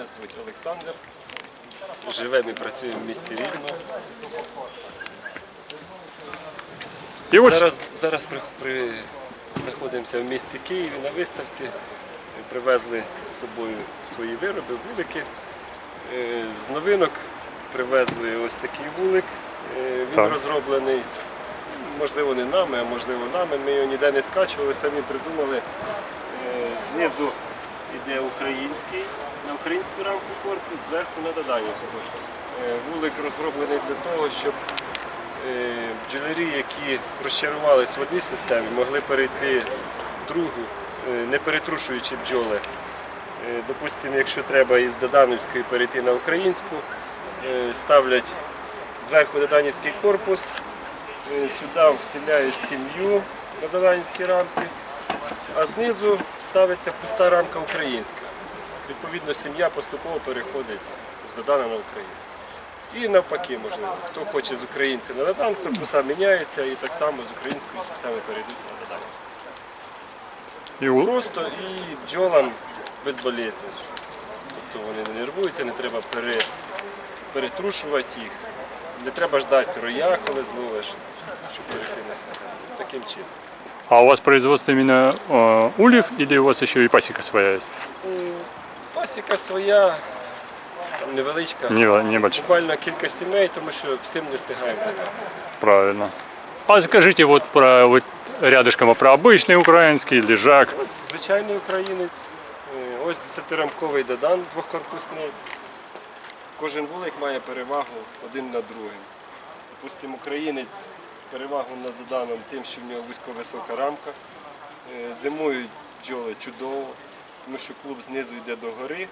Мене звуть Олександр. Живемо і працюємо в місті Рівно. І Зараз, зараз при, при, знаходимося в місті Києві на виставці. Привезли з собою свої вироби, вулики. Е, З новинок привезли ось такий вулик. Е, Він Так. розроблений, можливо, не нами, а можливо нами. Ми його ніде не скачували, самі придумали. Е, Знизу йде український, на українську рамку корпус, зверху на Доданівську. Е, Вулик розроблений для того, щоб е, бджолярі, які розчарувались в одній системі, могли перейти в другу, е, не перетрушуючи бджоли. Допустимо, якщо треба із Доданівської перейти на українську, ставлять зверху Доданівський корпус, сюди вселяють сім'ю на Доданівській рамці, а знизу ставиться пуста рамка українська. Відповідно, сім'я поступово переходить з Додана на українця. І навпаки, можливо, хто хоче з українця на Додан, корпуса міняються і так само з української системи перейдуть на Доданівську. Просто і бджолам безболезненно. Тобто вони не нервуються, не треба пере, перетрушувати їх. Не треба ждати роя, коли зловиш, щоб перейти на систему. Таким чином. а у вас производство именно э, ульев или у вас еще и пасека своя есть? Пасіка своя, там невеличка, Не, небольшая. буквально кілька сімей, тому що всім не встигаємо займатися. Правильно. А скажите вот про вот рядышком а про обычный украинский лежак. Ось звичайний українець, е, ось десятирамковий додан двохкорпусний. Кожен вулик має перевагу один над другим. Допустимо, українець перевагу над доданом тим, що в нього вузько-висока рамка. Е, Зимують бджоли чудово, тому що клуб знизу йде до гори.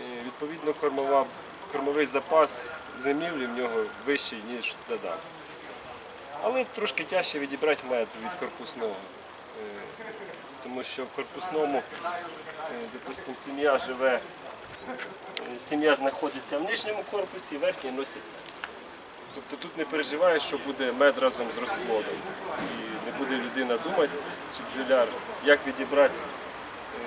Е, Відповідно, кормова, кормовий запас зимівлі в нього вищий, ніж додан. Але трошки тяжче відібрати мед від корпусного. Е, Тому що в корпусному, сім'я живе, сім'я знаходиться в нижньому корпусі, верхній носить мед. Тобто тут не переживаєш, що буде мед разом з розплодом. І не буде людина думати, чи бджоляр, як відібрати е,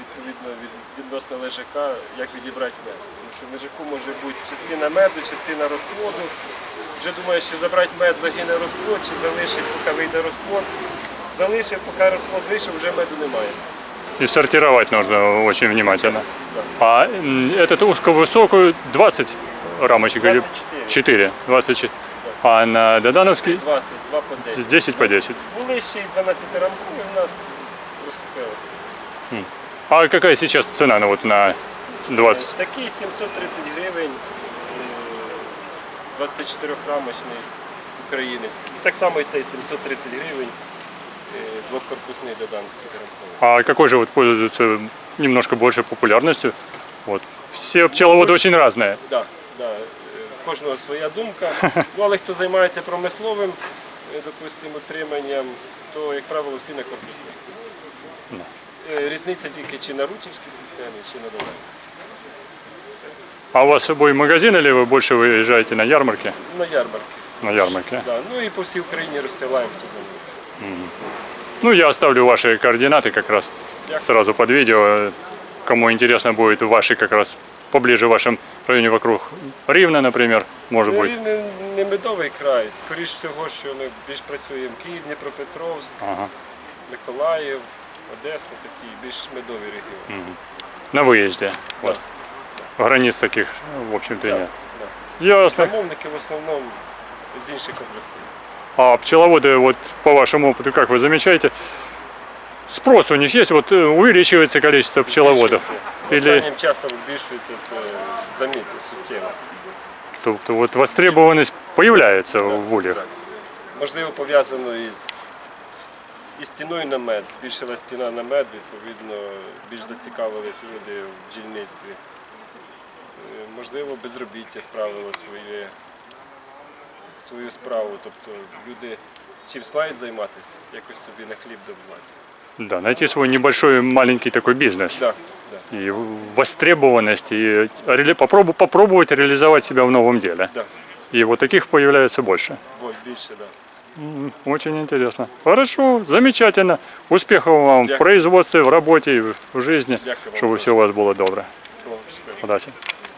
відповідно від, відносно лежака, як відібрати мед. Тому що в лежаку може бути частина меду, частина розплоду. Вже думаєш, чи забрати мед, загине розплод, чи залишить, поки вийде розплод. Залишив, поки розплод вийшов, вже меду немає. И сортировать нужно очень внимательно. Да. А этот узко-высокую 20 рамочек или 24. 4? 24. А на Додановский 20, 2 по 10. 10 по 10. Були ще й 12 рамкові в нас розкупили. А какая сейчас цена ну, вот на 20? Такий 730 гривень, 24-рамочний українець. І так само і цей 730 гривень, е, двохкорпусний додан 10-рамковий. А какой же вот пользуется немножко большей популярностью? Вот. Все пчеловоды очень разные. Да, да, е, в кожного своя думка. Ну, але хто займається промисловим, е, допустимо, утриманням, то, як правило, всі на корпусних. Е, Різниця тільки чи на ручівській системі, чи на доданівській. Все. А у вас с собой магазин или вы больше выезжаете на ярмарки? На ярмарки. скоріше. На ярмарки. Да. Ну і по всій Україні розсилаємо, хто замовляє. Ну, я оставлю ваши координаты как раз Дякую. сразу под видео. Кому интересно будет ваши как раз поближе в вашем районе вокруг Ривна, например, может Ну, быть. Рівне не медовий край. Скоріш всього, що ми більш працюємо Київ, Дніпропетровськ, Ага. Миколаїв, Одеса, такі більш медові регіони. На выезде у вас. Границ таких, в общем-то, и Да, нет. да. Ясно. Замовники в основному з інших областей. А пчеловоды, вот по вашему опыту, как вы замечаете, Спрос у них есть? Вот э, увеличивается количество пчеловодов? Или Останнім часом збільшується це замітно суттєво. тобто, вот востребованность появляется Да, в ульях? так. Можливо, пов'язано із, із ціною на мед. Збільшилась ціна на мед, відповідно, більш зацікавились люди в бджільництві. Е, Можливо, безробіття справило своє, свою справу. Тобто люди чимсь мають займатися, якось собі на хліб добувати. Да, найти свой небольшой маленький такой бизнес. Да, да, И востребованность, и реали- попробу- попробовать реализовать себя в новом деле. да. И вот таких появляется больше. Бо- Більше, да. Очень интересно. Хорошо, замечательно. Успехов вам в производстве, в работе, в жизни, Дякую чтобы все у вас было добре. Удачи.